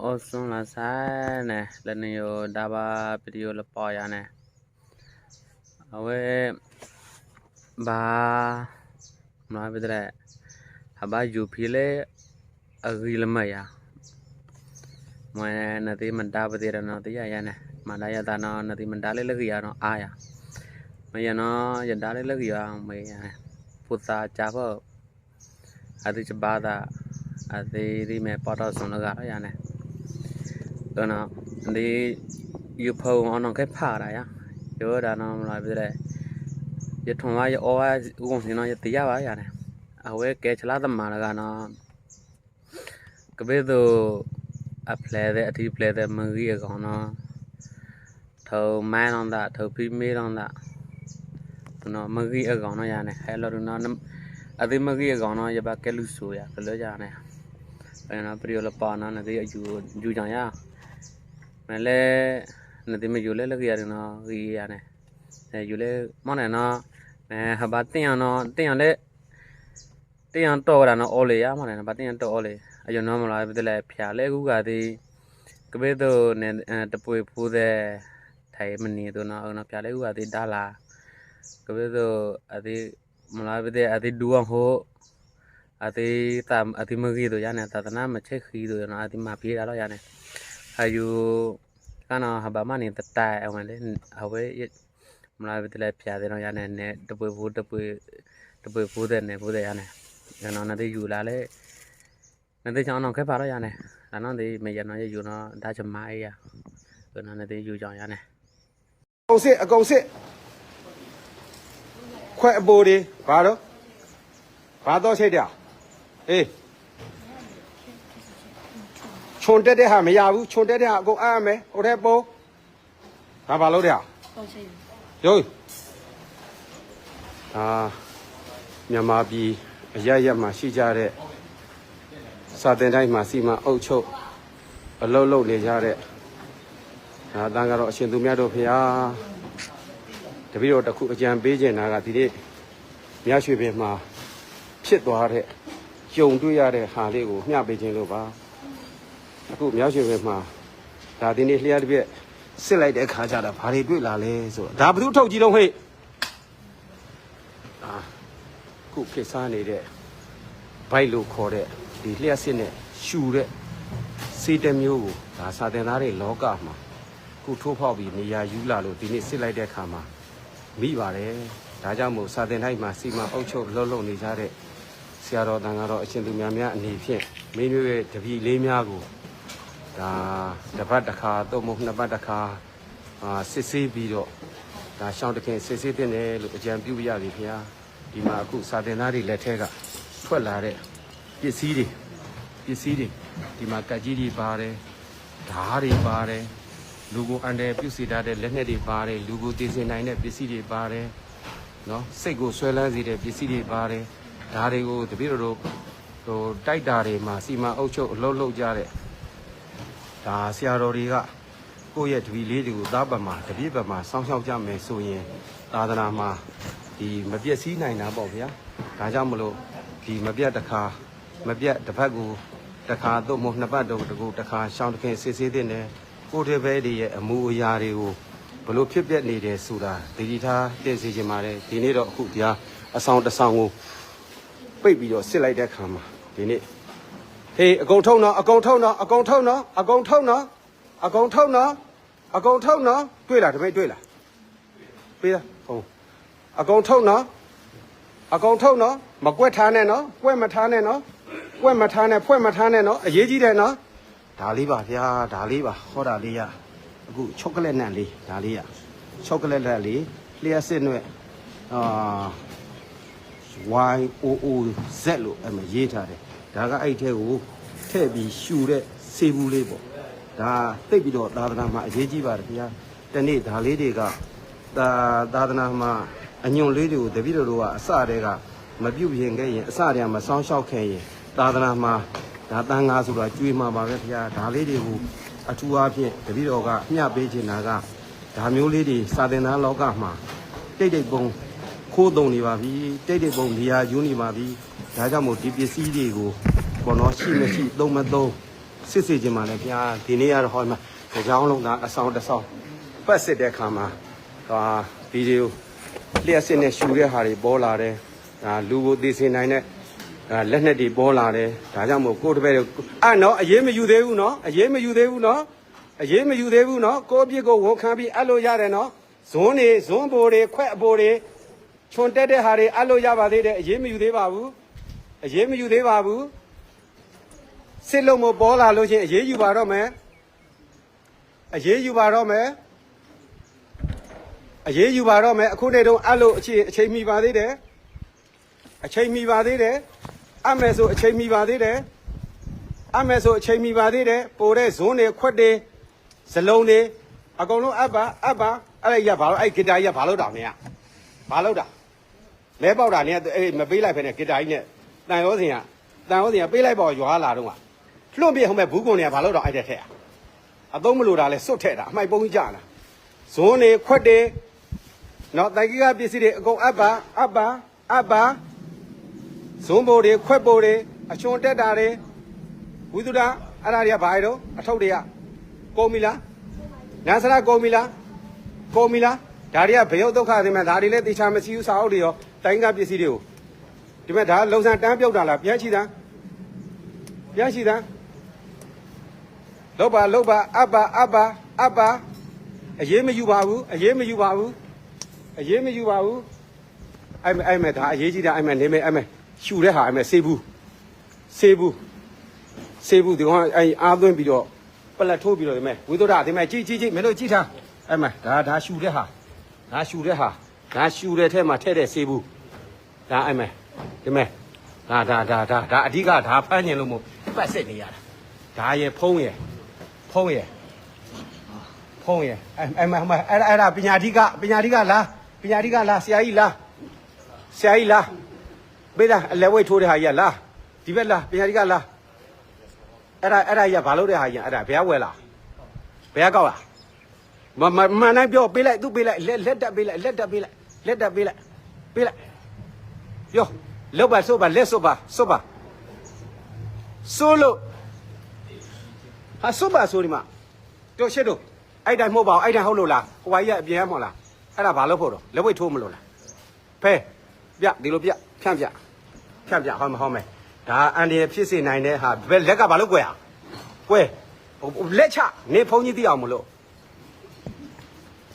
Osun la sai ne le ne yo da ba video le pa ya ne awe ba ma bi dre ha ba yu phi le agi le ma ya mwe na ti man da ba ti ra no ti ya ya ne ma da ya ta no na ti man da le le gi ya no a ya ma ya no ya da le le gi ya me ya pu sa cha ba a ti cha ba da a ti ri me pa da sun la ga ya ne တော့နော် ဒီယူဖုံအောင်တော့ခဲဖာတာရရောဒါနော်မလားပြတဲ့ရထုံမရအောဥကုံစင်းနော်ရတရားပါရတယ်အဝဲကဲချလာသမားကနော်ကဘေးသူအဖလဲတဲ့အတီးဖလဲတဲ့မကြီးအကောင်နော်ထုံမိုင်းတော့တာထုံဖီမေးတော့တာနော်မကြီးအကောင်နော်ရတယ်ဟဲလော်နော်အသေးမကြီးအကောင်နော်ရပါကဲလူဆိုရဘယ်လိုရနေအဲ့နော်ပရိယလပါနော်နေအယူယူကြရမ လဲနတိမယူလဲလကရတယ်နော်ရီရတယ်အဲယူလဲမောင်းနေနော်အဲဟာဘာတင်ရနော်တင်ရလဲတင်ရတော့တာနော်အော်လေရမောင်းနေနော်ဘာတင်ရတော့အော်လေအယနော်မလားပြတဲ့လဲဖြာလဲခုကတိကဘေးတော့နေတပွေဖူးတဲ့ထိုင်မနေတော့နော်အောင်နော်ဖြာလဲခုကတိဒါလာကဘေးတော့အတိမလားပြတဲ့အတိဒူအောင်ဟိုအတိတမ်အတိမကြီးတော့ရနေတသနာမချက်ခီတော့နော်အတိမပြေးတာတော့ရနေ ayu kana haba mani tata awan le awe mala bitle phya de no ya ne ne tpwe bu tpwe tpwe bu de ne bu de ya ne ya no na de yu la le na de chang no khe pa ro ya ne la no de me ya no ye yu no da cha ma ya ko na na de yu chang ya ne အကုန်စစ်အကုန်စစ်ခွက်အပိုးတွေဘာတော့ဘာတော့ချိတ်တယ်အေး ခြုံတက်တဲ့ဟာမရဘူးခြုံတက်တဲ့ဟာအကုန်အားရမယ်ဟိုထဲပိုးဒါဘာလို့တဲ့ဟာဟုတ်ရှိတယ်ရုပ်အာမြန်မာပြည်အရရက်မှာရှိကြတဲ့စာတင်တိုင်းမှာစီမံအုပ်ချုပ်အလုံးလုံးနေကြတဲ့ဒါအတန်းကတော့အရှင်သူမြတ်တို့ဖရာတပည့်တော်တစ်ခုအကြံပေးခြင်းတာကဒီနေ့မြတ်ရွှေပင်မှာဖြစ်သွားတဲ့ကြုံတွေ့ရတဲ့ဟာလေးကိုမျှပေးခြင်းလို့ပါ အခုမြတ်ရွှေပင်မှာဒါဒီနေ့လျှက်တစ်ပြက်စစ်လိုက်တဲ့အခါကျတော့ဘာတွေတွေ့လာလဲဆိုတော့ဒါဘယ်သူထုတ်ကြည့်တော့ဟဲ့အာခုခေတ်စားနေတဲ့ဘိုက်လို့ခေါ်တဲ့ဒီလျှက်စစ်နဲ့ရှူတဲ့စေးတစ်မျိုးကိုဒါစာတင်သားတွေလောကမှာခုထိုးဖောက်ပြီးနေရာယူလာလို့ဒီနေ့စစ်လိုက်တဲ့အခါမှာမိပါတယ်ဒါကြောင့်မို့စာတင်တိုင်းမှာစီမံအုပ်ချုပ်လှုပ်လှုပ်နေကြတဲ့ဆရာတော်တန်ကတော့အရှင်သူများများအနေဖြင့်မင်းမျိုးရဲ့တပည့်လေးများကို ဒါတစ်ပတ်တစ်ခါတော့မဟုတ်နှစ်ပတ်တစ်ခါအာစစ်ဆေးပြီးတော့ဒါရှောင်းတခင်စစ်ဆေးတင်တယ်လို့အကြံပြုပြရပြီခင်ဗျာဒီမှာအခုစာတင်သားတွေလက်ထက်ကထွက်လာတဲ့ပစ္စည်းတွေပစ္စည်းတွေဒီမှာကတ်ကြီးတွေပါတယ်ဓားတွေပါတယ်လူကိုအန်တယ်ပြုစီထားတဲ့လက်နက်တွေပါတယ်လူကိုတည်စင်နိုင်တဲ့ပစ္စည်းတွေပါတယ်နော်စိတ်ကိုဆွဲလန်းစေတဲ့ပစ္စည်းတွေပါတယ်ဓားတွေကိုတပည့်တော်တို့ဟိုတိုက်တာတွေမှာစီမံအုပ်ချုပ်အလုပ်လုပ်ကြတဲ့ ဒါဆရာတော်တွေကကိုယ့်ရဲ့တပီလေးတွေကိုသားပတ်မှာတပည့်ပတ်မှာစောင့်ရှောက်ကြမယ်ဆိုရင်သာသနာမှာဒီမပြည့်စည်နိုင်တာပေါ့ဗျာဒါကြောင့်မလို့ဒီမပြတ်တစ်ခါမပြတ်တစ်ဖက်ကိုတစ်ခါတော့မဟုတ်နှစ်ပတ်တော့တကူတစ်ခါရှောင်းတစ်ခင်စစ်ဆေးတဲ့နယ်ကိုယ့်တဲ့ဘဲတွေရဲ့အမှုအရာတွေကိုဘလို့ဖြစ်ပျက်နေတယ်ဆိုတာဒီဒီထားတည့်စီခြင်းပါတယ်ဒီနေ့တော့အခုတရားအဆောင်တစ်ဆောင်ကိုပိတ်ပြီးတော့စစ်လိုက်တဲ့ခါမှာဒီနေ့ ဟေးအကုန်ထုံနော်အကုန်ထုံနော်အကုန်ထုံနော်အကုန်ထုံနော်အကုန်ထုံနော်အကုန်ထုံနော်တွေ့လားတပည့်တွေ့လားတွေ့လားဟုတ်အကုန်ထုံနော်အကုန်ထုံနော်မကွက်ထားနဲ့နော်ကွက်မထားနဲ့နော်ကွက်မထားနဲ့ဖွဲ့မထားနဲ့နော်အရေးကြီးတယ်နော်ဒါလေးပါဗျာဒါလေးပါဟောတာလေးရအခုချောကလက်နံလေးဒါလေးရချောကလက်လက်လေးလျှက်စစ်နဲ့အာ Y O O Z လို့အဲ့မှာရေးထားတယ် ဒါကအဲ့ထဲကိုထည့်ပြီးရှူတဲ့စေဘူးလေးပေါ့ဒါသိပ်ပြီးတော့သာသနာမှာအရေးကြီးပါတယ်ခင်ဗျာတနေ့ဒါလေးတွေကသာသာသနာမှာအညွန်လေးတွေကိုတပည့်တော်တို့ကအစတည်းကမပြုတ်ရင်ခဲ့ရင်အစတည်းကမဆောင်းလျှောက်ခဲ့ရင်သာသနာမှာဒါတန်ငါဆိုတာကျွေးမှာပါပဲခင်ဗျာဒါလေးတွေကိုအထူးအားဖြင့်တပည့်တော်ကမျှပေးချင်တာကဒါမျိုးလေးတွေစာသင်သားလောကမှာတိတ်တိတ်ပုံ ခိုးတုံနေပါပြီတိတ်တိတ်ပုံနေရာယူနေပါပြီဒါကြောင့်မို့ဒီပစ္စည်းတွေကိုဘောနော်ရှိမရှိသုံးမသုံးစစစ်စစ်ချင်းမှလည်းဗျာဒီနေ့ကတော့ဟောမှာကြောင်းလုံးသားအဆောင်တစ်ဆောင်ပတ်စစ်တဲ့ခါမှာဟာဗီဒီယိုလျှက်စစ်နဲ့ရှူတဲ့ဟာတွေပေါ်လာတယ်ဒါလူကိုသိစင်နိုင်တဲ့ဒါလက်နက်တွေပေါ်လာတယ်ဒါကြောင့်မို့ကိုယ့်တပည့်တွေအဲ့နော်အရေးမယူသေးဘူးနော်အရေးမယူသေးဘူးနော်အရေးမယူသေးဘူးနော်ကိုယ့်အပြစ်ကိုဝန်ခံပြီးအဲ့လိုရတယ်နော်ဇွန်းနေဇွန်းဘိုတွေခွက်အဘိုတွေ ခြုံတက်တဲ့ဟာတွေအဲ့လိုရပါသေးတယ်အရေးမယူသေးပါဘူးအရေးမယူသေးပါဘူးစစ်လုံးမပေါ်လာလို့ချင်းအေးအေးယူပါတော့မယ်အေးအေးယူပါတော့မယ်အေးအေးယူပါတော့မယ်အခုနေတော့အဲ့လိုအချိန်အချိန်မီပါသေးတယ်အချိန်မီပါသေးတယ်အမယ်ဆိုအချိန်မီပါသေးတယ်အမယ်ဆိုအချိန်မီပါသေးတယ်ပိုတဲ့ဇွန်းတွေခွက်တွေဇလုံးတွေအကုန်လုံးအပ်ပါအပ်ပါအဲ့ဒါကြီးကဘာလို့အဲ့ဂီတာကြီးကဘာလို့တောင်နေရဘာလို့တာ လဲပေါက်တာနေအေးမပေးလိုက်ဖ ೇನೆ ဂီတာကြီးနဲ့တန်ရောစင်ကတန်ရောစင်ကပေးလိုက်ပေါ့ရွာလာတော့က လွန့်ပြဟိုမဲ့ဘူးကုံတွေကဘာလို့တော့အဲ့တဲ့ထက်อ่ะအသုံးမလို့တာလဲစွတ်ထက်တာအမိုက်ပုံကြီးကြာလာဇွန်းနေခွက်တွေနော်တိုင်ကြီးကပစ္စည်းတွေအကုန်အပ်ပါအပ်ပါအပ်ပါဇွန်းဘိုတွေခွက်ဘိုတွေအချွန်တက်တာတွေဝိသုဒ္ဓအဲ့ဒါတွေကဘာတွေတော့အထုပ်တွေကကုန်ပြီလားနန်းစရကုန်ပြီလားကုန်ပြီလားဒါတွေကဘယုတ်ဒုက္ခတွေမဲ့ဒါတွေလည်းတေချာမရှိဘူးစာအုပ်တွေရော တိုင်ကပစ္စည်းတွေကိုဒီမဲ့ဒါလုံဆန်တန်းပြုတ်တာလားပြန်ချီတာပြန်ချီတာလောက်ပါလောက်ပါအပ်ပါအပ်ပါအပ်ပါအရေးမယူပါဘူးအရေးမယူပါဘူးအရေးမယူပါဘူးအဲ့မဲ့အဲ့မဲ့ဒါအရေးကြီးတာအဲ့မဲ့နေမဲ့အဲ့မဲ့ရှူတဲ့ဟာအဲ့မဲ့ဆေးဘူးဆေးဘူးဆေးဘူးဒီကောင်အဲ့အားသွင်းပြီးတော့ပလက်ထိုးပြီးတော့ဒီမဲ့ဝိသုဒ္ဓဒီမဲ့ကြည့်ကြည့်ကြည့်မင်းတို့ကြည့်ထားအဲ့မဲ့ဒါဒါရှူတဲ့ဟာဒါရှူတဲ့ဟာ ဒါရှူတဲ့ထဲမှာထည့်တဲ့ဆေးဘူးဒါအဲ့မဲ့ဒီမဲ့ဒါဒါဒါဒါဒါအဓိကဒါဖမ်းကျင်လို့မို့ပတ်စစ်နေရတာဒါရယ်ဖုံးရယ်ဖုံးရယ်ဖုံးရယ်အဲ့အဲ့မမအဲ့ဒါအဲ့ဒါပညာဓိကပညာဓိကလားပညာဓိကလားဆရာကြီးလားဆရာကြီးလားဘေးလားအလဲဝိတ်ထိုးတဲ့ဟာကြီးကလားဒီဘက်လားပညာဓိကလားအဲ့ဒါအဲ့ဒါကြီးကဘာလို့တဲ့ဟာကြီးကအဲ့ဒါဘယ်ကဝယ်လားဘယ်ကကောက်လားမမမန်တိုင်းပြောပေးလိုက်သူပေးလိုက်လက်လက်တက်ပေးလိုက်လက်တက်ပေးလိုက် လက်တက်ပေးလိုက်ပေးလိုက်ပြောလောက်ပါဆိုပါလက်ဆိုပါဆိုပါဆိုလို့ဟာစွတ်ပါဆိုဒီမှာတို့ရှစ်တို့အဲ့တိုင်းမဟုတ်ပါဘူးအဲ့တိုင်းဟုတ်လို့လားဟိုဟာကြီးကအပြင်ရမဟုတ်လားအဲ့ဒါဘာလို့ဖို့တော့လက်ဝိတ်ထိုးမလို့လားဖဲပြဒီလိုပြဖြန့်ပြဖြန့်ပြဟောမဟောမယ်ဒါအန်ဒီရဖြစ်စေနိုင်တဲ့ဟာဘယ်လက်ကဘာလို့ကွယ်อ่ะကွယ်ဟိုလက်ချနေဖုန်းကြီးသိအောင်မလို့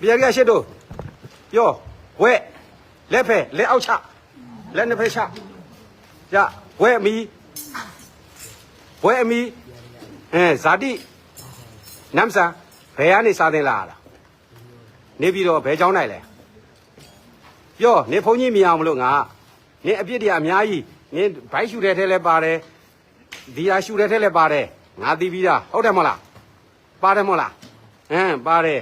ပြရကရှစ်တို့ပြော ဝဲလက်ဖဲလက်အောက်ချလက်နှစ်ဖက်ချကြဝဲအမီဝဲအမီ အဲဇာတိနမ်ဆာဘယ်ကနေစားသင်လာရတာနေပြီးတော့ဘယ်เจ้าနိုင်လဲပြောနေဖုန်းကြီးမြင်အောင်မလို့ငါနေအပြစ်တွေအများကြီးနေဘိုက်ရှူတဲ့ထဲလဲပါတယ်ဒီဟာရှူတဲ့ထဲလဲပါတယ်ငါသိပြီးသားဟုတ်တယ်မဟုတ်လားပါတယ်မဟုတ်လားဟမ်ပါတယ်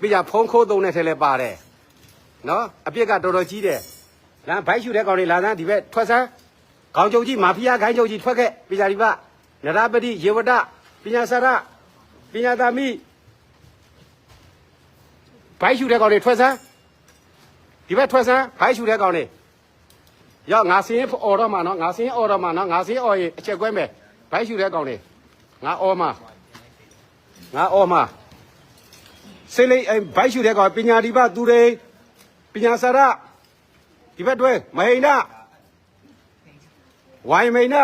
ပြီးကြဖုန်းခိုးသုံးတဲ့ထဲလဲပါတယ် နော်အပြစ်ကတော်တော်ကြီးတယ်လမ်းဘိုက်ရှူတဲ့ကောင်တွေလာစမ်းဒီဘက်ထွက်စမ်းခေါင်းချုပ်ကြီးမာဖီးယားခိုင်းချုပ်ကြီးထွက်ခဲ့ပြီးကြဒီဘနရပတိယေဝဒပညာစရပညာသာမိဘိုက်ရှူတဲ့ကောင်တွေထွက်စမ်းဒီဘက်ထွက်စမ်းဘိုက်ရှူတဲ့ကောင်တွေရောက်ငါစင်းအော်တော့မှာနော်ငါစင်းအော်တော့မှာနော်ငါစင်းအော်ရင်အချက်ကွဲမယ်ဘိုက်ရှူတဲ့ကောင်တွေငါအော်မှာငါအော်မှာစေးလေးအဲဘိုက်ရှူတဲ့ကောင်ပညာဒီပသူတွေ ပညာစရဒီဘက်တွဲမဟိန္ဒဝိုင်မိန်နာ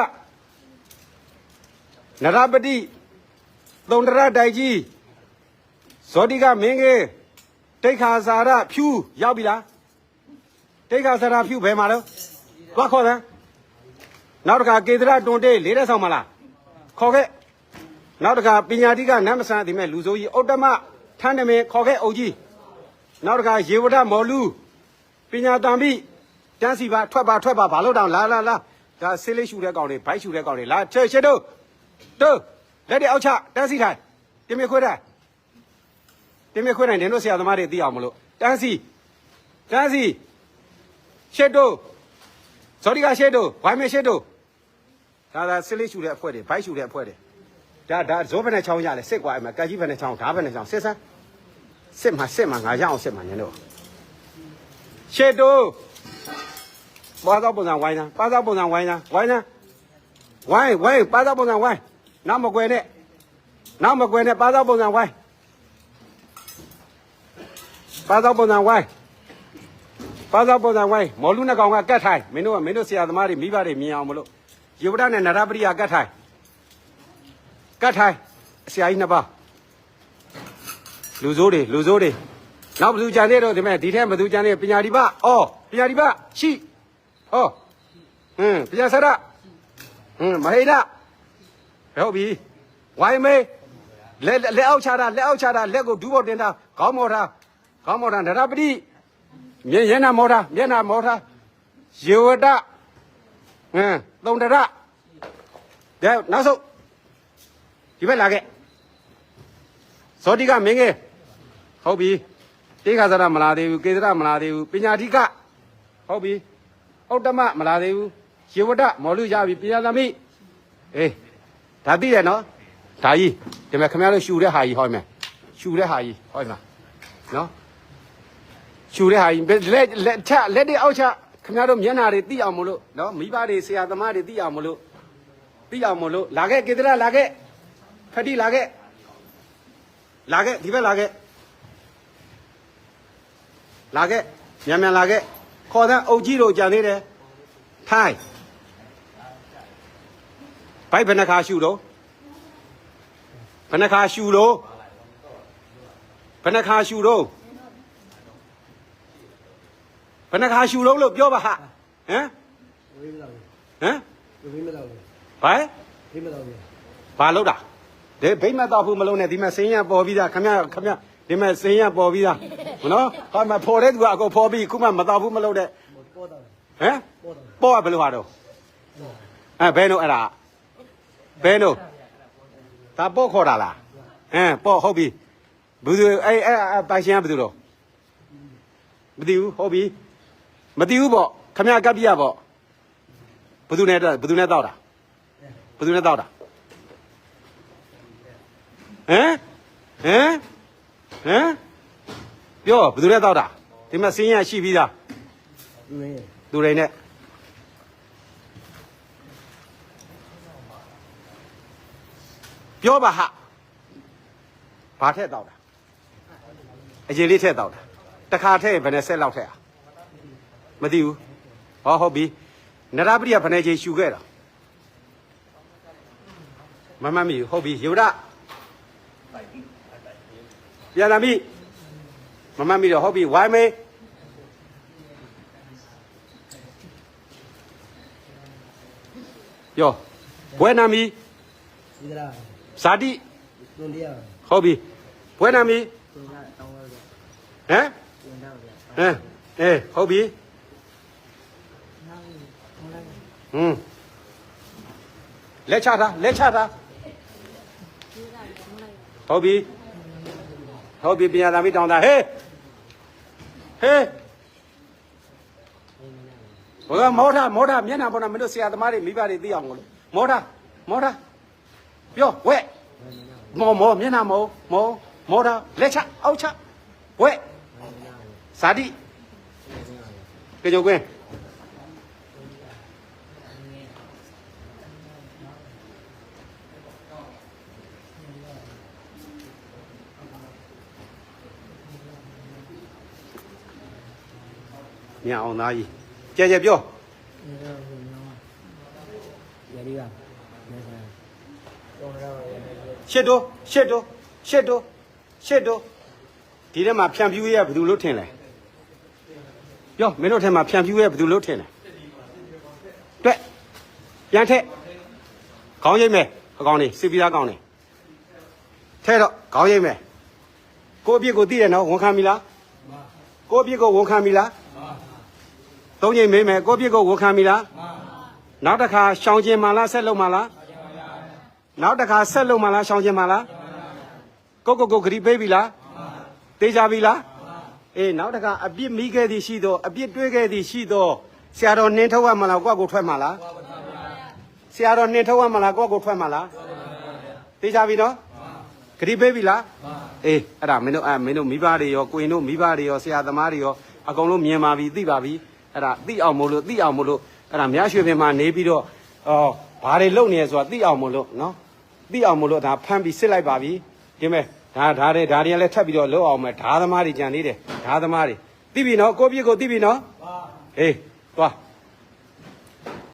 နရပတိသုံတရတိုက်ကြီးဇောတိကမင်းကြီးတိတ်ခါစာရဖြူရောက်ပြီလားတိတ်ခါစာရဖြူဘယ်မှာလဲသွားခေါ်တယ်နောက်တစ်ခါကေသရတွန်တေးလေးတဲ့ဆောင်မလားခေါ်ခဲ့နောက်တစ်ခါပညာတိကနတ်မဆန်ဒီမဲ့လူစိုးကြီးဥတ္တမထန်းနမေခေါ်ခဲ့အုပ်ကြီး နောက်တစ်ခါရေဝဒမော်လူပညာတံပိတန်းစီပါထွက်ပါထွက်ပါဘာလို့တောင်လာလာလာဒါဆေးလေးရှူတဲ့ကောင်တွေဘိုက်ရှူတဲ့ကောင်တွေလာချေချေတို့တို့လက်တွေအောက်ချတန်းစီထိုင်တင်မြခွေးတိုင်းတင်မြခွေးတိုင်းနင်တို့ဆရာသမားတွေသိအောင်မလို့တန်းစီတန်းစီရှစ်တို့ဇော်ဒီကရှစ်တို့ဝိုင်းမေရှစ်တို့ဒါသာဆစ်လေးရှူတဲ့အဖွဲ့တွေဘိုက်ရှူတဲ့အဖွဲ့တွေဒါဒါဇောဘယ်နဲ့ချောင်းရလဲစစ်ကွာအဲ့မှာကကြီးဘယ်နဲ့ချောင်းဓာဘယ်နဲ့ချောင်းစစ်စမ်း စစ်မှာစစ်မှာငါရအောင်စစ်မှာနင်တို့ရှစ်တို့ပါသောပုံစံဝိုင်းစမ်းပါသောပုံစံဝိုင်းစမ်းဝိုင်းစမ်းဝိုင်းဝိုင်းပါသောပုံစံဝိုင်းနောက်မကွယ်နဲ့နောက်မကွယ်နဲ့ပါသောပုံစံဝိုင်းပါသောပုံစံဝိုင်းပါသောပုံစံဝိုင်းမော်လူနှစ်ကောင်ကကတ်ထိုင်မင်းတို့ကမင်းတို့ဆရာသမားတွေမိဘတွေမြင်အောင်မလို့ယေဝဒနဲ့နရပရိယကတ်ထိုင်ကတ်ထိုင်ဆရာကြီးနှစ်ပါး လူစိုးတွေလူစိုးတွေနောက်ဘယ်သူကြံသေးတော့ဒီမဲ့ဒီထဲဘယ်သူကြံသေးပညာဒီပအော်ပညာဒီပရှိဟောဟင်းပညာစရဟင်းမဟိဒဟုတ်ပြီဝိုင်းမေးလက်လက်အောက်ချတာလက်အောက်ချတာလက်ကိုဒူးပေါ်တင်တာခေါင်းမော်တာခေါင်းမော်တာနရပတိမျက်မျက်နှာမော်တာမျက်နှာမော်တာယေဝဒဟင်းသုံးတရတဲ့နောက်ဆုံးဒီဘက်လာခဲ့ဇောတိကမင်းငယ် ဟုတ်ပြီတေခါသရမလာသေးဘူးကေသရမလာသေးဘူးပညာတိကဟုတ်ပြီဩတ္တမမလာသေးဘူးယေဝဒမော်လူရပြီပညာသမီးအေးဒါသိတယ်နော်ဒါကြီးဒီမဲ့ခင်ဗျားတို့ရှူတဲ့ဟာကြီးဟောမယ်ရှူတဲ့ဟာကြီးဟောမှာနော်ရှူတဲ့ဟာကြီးလက်လက်ချလက်တွေအောက်ချခင်ဗျားတို့မျက်နာတွေသိအောင်မလို့နော်မိဘတွေဆရာသမားတွေသိအောင်မလို့သိအောင်မလို့လာခဲ့ကေသရလာခဲ့ဖတိလာခဲ့လာခဲ့ဒီဘက်လာခဲ့ လာခဲ့မြန်မြန်လာခဲ့ခေါ်တဲ့အုပ်ကြီးတို့ကြံသေးတယ်ထိုင်ဘိုက်ဘယ်နှခါရှူတော့ဘယ်နှခါရှူတော့ဘယ်နှခါရှူတော့ဘယ်နှခါရှူတော့လို့ပြောပါဟာဟမ်ဝေးမတော့ဟမ်ဘူးဝေးမတော့ဘူးဘိုင်ဝေးမတော့ဘူးဘာလို့တာဒီဘိမ့်မတော့ဘူးမလုံးနဲ့ဒီမှာစင်းရပေါ်ပြီးသားခမရခမရ ဒီမှာစင်းရပေါ်ပြီးသားမနော်ဟာမဖော်တဲ့သူကအကုန်ဖော်ပြီးခုမှမတော့ဘူးမလုံးတဲ့ပေါ်တော့ဟမ်ပေါ်တော့ပေါ်ကဘယ်လိုဟာတော့အဲဘဲနို့အဲ့ဒါဘဲနို့ဒါပေါ်ခေါ်တာလားအင်းပေါ်ဟုတ်ပြီဘယ်သူအဲ့အဲ့အဲ့ပိုင်ရှင်ကဘယ်သူတော့မသိဘူးဟုတ်ပြီမသိဘူးပေါ့ခမရကပ်ပြရပေါ့ဘယ်သူနဲ့ဘယ်သူနဲ့တောက်တာဘယ်သူနဲ့တောက်တာဟမ်ဟမ် ဟမ်ပြောဘယ်သူနဲ့တောက်တာဒီမှာစင်းရရှိပြီးသားလူရင်းသူတွေနဲ့ပြောပါဟာဘာထက်တောက်တာအရင်လေးထက်တောက်တာတခါထက်ရင်ဘယ်နဲ့ဆက်လောက်ထက်อ่ะမသိဘူးဟောဟုတ်ပြီနရပရိယဘယ်နဲ့ချင်းရှူခဲ့တာမမမီဟုတ်ပြီယေဝဒ ပြန်လာပြီမမမီတော့ဟုတ်ပြီဝိုင်းမေးပြောဘွဲနာမီဒီကလာဇာတိလွန်တရားဟုတ်ပြီဘွဲနာမီသူကတောင်းရတော့ဟမ်ပြန်တော့ဗျာဟမ်အေးဟုတ်ပြီနောက်ဟိုလိုက်ဟွန်းလက်ချတာလက်ချတာဟုတ်ပြီ ဟုတ်ပြီပြန်လာပြီတောင်းတာဟေးဟေးဘယ်ကမောထမောထမျက်နှာပေါ်တာမင်းတို့ဆရာသမားတွေမိဘတွေသိအောင်လို့မောထမောထပြောဝဲမောမောမျက်နှာမောမောမောထလက်ချအောက်ချဝဲဇာတိကြုံကွင်း ညအောင်သားကြီးကြဲကြဲပြောဒီတော့ဟိုနော်ရဒီကမဲဆန်တော့တော့ရနေတယ်ရှစ်တိုးရှစ်တိုးရှစ်တိုးရှစ်တိုးဒီထဲမှာဖြန့်ဖြူးရဘယ်သူလို့ထင်လဲပြောမင်းတို့ထဲမှာဖြန့်ဖြူးရဘယ်သူလို့ထင်လဲတွက်ပြန်ထက်ခေါင်းရိပ်မယ်အကောင်နေစစ်ပြီးသားကောင်နေထဲတော့ခေါင်းရိပ်မယ်ကိုအပြစ်ကိုသိတယ်နော်ဝန်ခံပြီလားကိုအပြစ်ကိုဝန်ခံပြီလား သုံးချိန်မေးမယ်ကိုအပြစ်ကိုဝန်ခံပြီလားနောက်တစ်ခါရှောင်ကျင်မှလားဆက်လုံးမှလားနောက်တစ်ခါဆက်လုံးမလားရှောင်ခြင်းမလားကိုကိုကိုဂရီပေးပြီလားတေးကြပြီလားအေးနောက်တစ်ခါအပြစ်မိခဲ့သည်ရှိတော့အပြစ်တွေးခဲ့သည်ရှိတော့ဆရာတော်နင်းထုတ်ရမလားကိုယ့်ကိုထွက်မလားဆရာတော်နင်းထုတ်ရမလားကိုယ့်ကိုထွက်မလားတေးကြပြီနော်ဂရီပေးပြီလားအေးအဲ့ဒါမင်းတို့အဲ့မင်းတို့မိဘတွေရောကိုရင်တို့မိဘတွေရောဆရာသမားတွေရောအကုန်လုံးမြင်ပါပြီသိပါပြီ အဲ့ဒါသိအောင်မို့လို့သိအောင်မို့လို့အဲ့ဒါမြရွှေပင်မှာနေပြီးတော့အော်ဘာတွေလုပ်နေရဆိုတာသိအောင်မို့လို့နော်သိအောင်မလို့ဒါဖမ်းပြီးစစ်လိုက်ပါပြီဒီမဲ့ဒါဒါတွေဒါတွေကလည်းထပ်ပြီးတော့လောက်အောင်မယ်ဓာသမားတွေကြံနေတယ်ဓာသမားတွေသိပြီနော်ကိုပြစ်ကိုသိပြီနော်ပါဟေးသွား